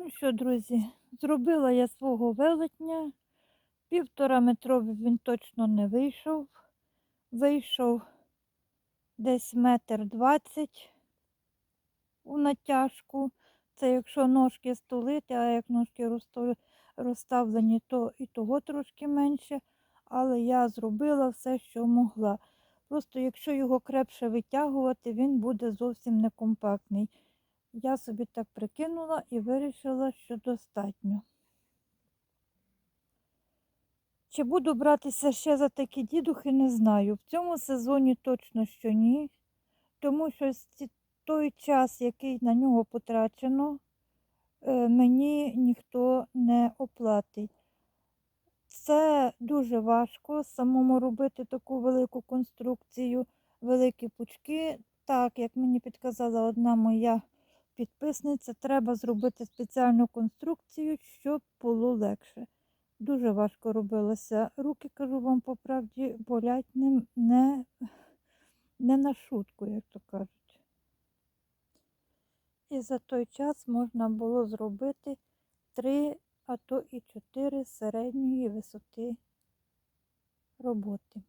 Ну що, друзі, зробила я свого велетня. Півтора метровий він точно не вийшов. Вийшов десь метр двадцять у натяжку. Це якщо ножки столити, а як ножки розставлені, то і того трошки менше. Але я зробила все, що могла. Просто якщо його крепше витягувати, він буде зовсім некомпактний. Я собі так прикинула і вирішила, що достатньо. Чи буду братися ще за такі дідухи, не знаю. В цьому сезоні точно що ні. Тому що той час, який на нього потрачено, е, мені ніхто не оплатить. Це дуже важко самому робити таку велику конструкцію, великі пучки. Так, як мені підказала одна моя підписниця, треба зробити спеціальну конструкцію, щоб було легше. Дуже важко робилося. Руки, кажу вам по правді, болять не, не, не на шутку, як то кажуть. І за той час можна було зробити три, а то і чотири середньої висоти роботи.